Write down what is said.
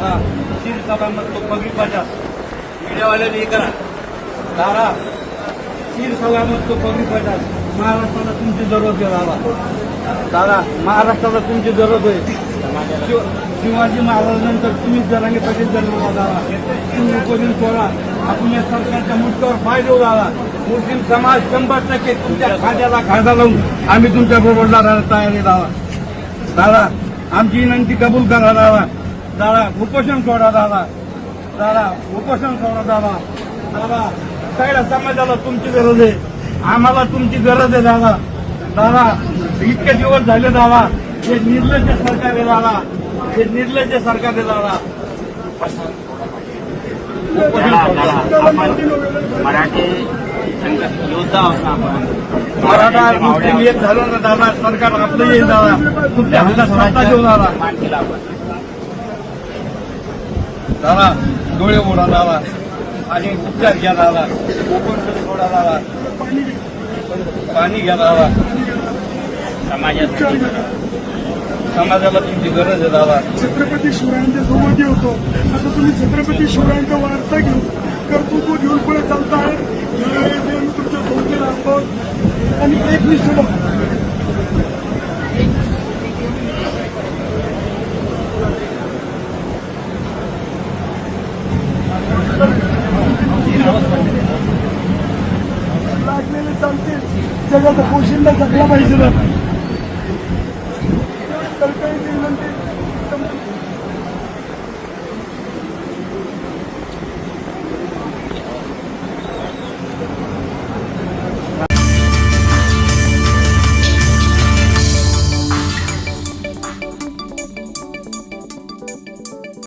दादा शिर सलामत तो पगडी पाठा. मीडियावाल्याने हे करा. दादा शिर सलामत तो पगडी पाठा. महाराष्ट्राला तुमची जरूरत आहे दादा दादा महाराष्ट्राला तुमची जरूरत आहे. शिव- शिवाजी महाराजांनंतर तुम्हीच जरांगे पाटील जन्म दादा तुम्ही उपोषण सोडा. आपण या सरकारच्या मुद्द्यावर पाय देऊ दादा मुस्लिम समाज शंभर टक्के तुमच्या खात्याला खायदा लावून आम्ही तुमच्या बरोबर लढायला तयार आहे दादा दादा आमची विनंती कबूल करा दादा दादा उपोषण सोडा दादा. दादा उपोषण सोडा दादा. दादा सगळ्या समाजाला तुमची गरज आहे? आम्हाला तुमची गरज आहे दादा. दादा इतके दिवस झाले दादा. हे निर्लज्ज सरकार आहे दादा. हे निर्लज्ज सरकार आहे दादा. मराठी योद्धा मराठा मुस्लिम एक झालो ना दादा. सरकार आपलं येईल दादा. तुमच्या हातात सत्ता घेऊन दादा. दादा डोळे ओढा दादा. आणि उपचार घ्या दादा. उपोषण सोडा दादा. पाणी घ्या समाजासाठी समाजाला तुमची गरज आहे दादा. छत्रपती शिवरायांच्या सोबत होतो. आता तुम्ही छत्रपती शिवरायांचा वारसा घेऊन कर्तृत्व घेऊन पुढे चालताय. तुमच्या राहतो आणि एकनिष्ठ जगाचा कोशिंदा जगला पाहिजे तर काही विनंती